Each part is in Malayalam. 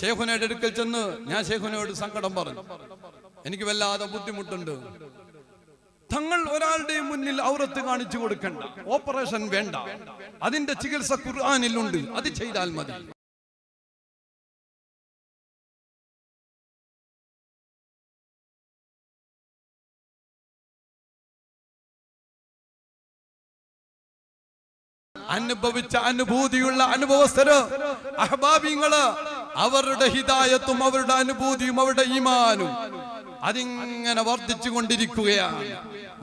ഷേഖുനയുടെ അടുക്കൽ ചെന്ന് ഞാൻ ഷേഖുനയോട് സങ്കടം പറഞ്ഞു. എനിക്ക് വല്ലാതെ ബുദ്ധിമുട്ടുണ്ട്. തങ്ങൾ ഒരാളുടെയും മുന്നിൽ ഔറത്ത് കാണിച്ചു കൊടുക്കണ്ട. ഓപ്പറേഷൻ വേണ്ട. അതിന്റെ ചികിത്സ ഖുർആാനിലുണ്ട്. അത് ചെയ്താൽ മതി. അനുഭവിച്ച അനുഭൂതിയുള്ള അനുഭവസ്ഥര് അഹബാബിങ്ങൾ അവരുടെ ഹിതായത്തും അവരുടെ അനുഭൂതിയും അവരുടെ ഈമാനും അതിങ്ങനെ വർദ്ധിച്ചു കൊണ്ടിരിക്കുകയാണ്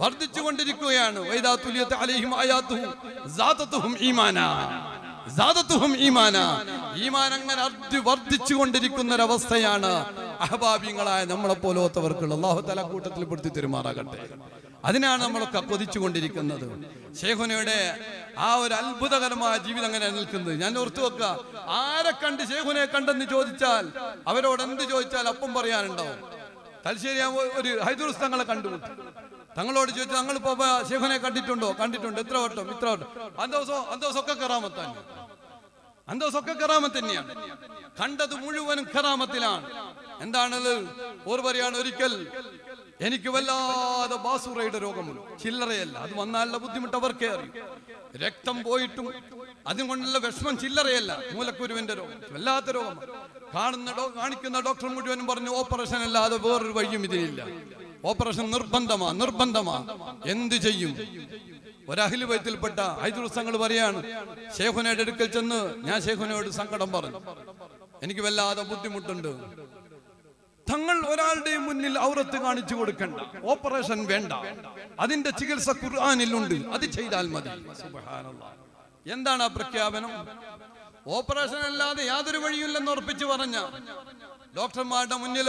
വർദ്ധിച്ചു കൊണ്ടിരിക്കുകയാണ് ഈമാൻ അങ്ങനെ വർദ്ധിച്ചു കൊണ്ടിരിക്കുന്ന ഒരവസ്ഥയാണ് അഹബാബിങ്ങളായ നമ്മളെ പോലോത്തവർക്കുള്ള അള്ളാഹു തല കൂട്ടത്തിൽ പെടുത്തി തെരുമാറാകട്ടെ. അതിനാണ് നമ്മളൊക്കെ കൊതിച്ചുകൊണ്ടിരിക്കുന്നത്. കൊണ്ടിരിക്കുന്നത് ഷേഖുനയുടെ ആ ഒരു അത്ഭുതകരമായ ജീവിതം അങ്ങനെ നിൽക്കുന്നത്. ഞാൻ ഓർത്തു വെക്കുക ആരെ കണ്ട് ഷേഖുനെ കണ്ടെന്ന് ചോദിച്ചാൽ അവരോട് എന്ത് ചോദിച്ചാൽ അപ്പം പറയാനുണ്ടാവും. തലശ്ശേരി ഒരു ഹൈദൂർസ് തങ്ങളെ കണ്ടുമുട്ടി തങ്ങളോട് ചോദിച്ചു തങ്ങൾ ഇപ്പൊ ഷേഖുനെ കണ്ടിട്ടുണ്ടോ? കണ്ടിട്ടുണ്ട്. എത്ര വട്ടം ഇത്ര വട്ടം. അന്തോസോ അന്തോസൊക്കെ കറാമത്താണ് അന്തോസൊക്കെ കറാമത്ത് തന്നെയാണ്. കണ്ടത് മുഴുവനും കറാമത്തിലാണ്. എന്താണത്? ഓർ പറയാണ് ഒരിക്കൽ എനിക്ക് വല്ലാതെ ബാസുറയുടെ രോഗമുണ്ട്. ചില്ലറയല്ല. അത് വന്നാലുള്ള ബുദ്ധിമുട്ട് അവർക്കേ അറിയും. രക്തം പോയിട്ടും അതുകൊണ്ടുള്ള വിഷമം ചില്ലറയല്ല. മൂലക്കുരുവിന്റെ രോഗം. വല്ലാത്ത രോഗമാണ്. കാണുന്ന കാണിക്കുന്ന ഡോക്ടർ മുഴുവനും പറഞ്ഞു ഓപ്പറേഷൻ അല്ലാതെ വേറൊരു വഴിയും ഇതിനില്ല ഓപ്പറേഷൻ നിർബന്ധമാ നിർബന്ധമാ. എന്ത് ചെയ്യും? ഒരഹിലു വയത്തിൽപ്പെട്ട ദിവസങ്ങൾ പറയാണ് ഷേഖുനയുടെ അടുക്കൽ ചെന്ന് ഞാൻ ഷേഖുനയോട് സങ്കടം പറഞ്ഞു. എനിക്ക് വല്ലാതെ ബുദ്ധിമുട്ടുണ്ട്. തങ്ങൾ ഒരാളുടെ മുന്നിൽ ഔറത്ത് കാണിച്ചു കൊടുക്കണ്ട. ഓപ്പറേഷൻ വേണ്ട. അതിന്റെ ചികിത്സ ഖുർആാനിലുണ്ട്. അത് ചെയ്താൽ മതി. എന്താണ് ആ പ്രഖ്യാപനം? ഓപ്പറേഷൻ അല്ലാതെ യാതൊരു വഴിയില്ലെന്ന് ഉറപ്പിച്ചു പറഞ്ഞ ഡോക്ടർമാരുടെ മുന്നിൽ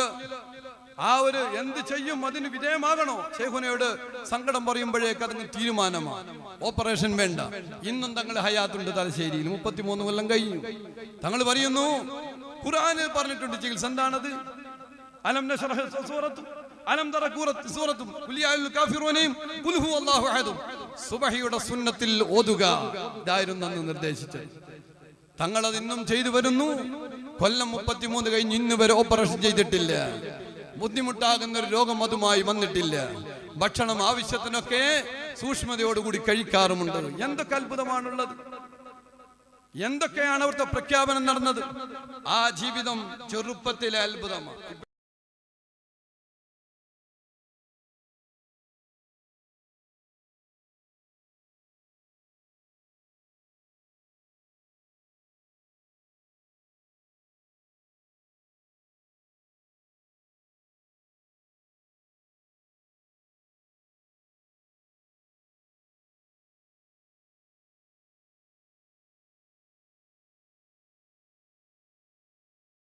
ആ ഒരു എന്ത് ചെയ്യും അതിന് വിധേയമാകണോ? ശേഖുനയോട് സങ്കടം പറയുമ്പോഴേക്ക് അതിന് തീരുമാനമാണ് ഓപ്പറേഷൻ വേണ്ട. ഇന്നും തങ്ങൾ ഹയാത്തുണ്ട് തലശ്ശേരിയിൽ. മുപ്പത്തിമൂന്ന് കൊല്ലം കഴിഞ്ഞു. തങ്ങൾ പറയുന്നു ഖുർആനിൽ പറഞ്ഞിട്ടുണ്ട് ചികിത്സ എന്താണത്? അലം നശ്റഹ് സൂറത്തും അലം തറ സൂറത്തും കുലിയായുൽ കാഫിറൂനയും ഖുൽ ഹുവല്ലാഹു അഹദും സുബ്ഹിയുടെ സുന്നത്തിൽ ഓതുക. ഇതായിരുന്നു അന്ന് നിർദ്ദേശിച്ചത്. തങ്ങൾ അത് ഇന്നും ചെയ്തു വരുന്നു. കൊല്ലം മുപ്പത്തിമൂന്ന് കഴിഞ്ഞ് ഇന്ന് വരെ ഓപ്പറേഷൻ ചെയ്തിട്ടില്ല. ബുദ്ധിമുട്ടാകുന്ന ഒരു രോഗം അതുമായി വന്നിട്ടില്ല. ഭക്ഷണം ആവശ്യത്തിനൊക്കെ സൂക്ഷ്മതയോടുകൂടി കഴിക്കാറുമുണ്ട്. എന്തൊക്കെ അത്ഭുതമാണുള്ളത്? എന്തൊക്കെയാണ് അവിടുത്തെ പ്രഖ്യാപനം നടന്നത്? ആ ജീവിതം ചെറുപ്പത്തിലെ അത്ഭുതമാണ്.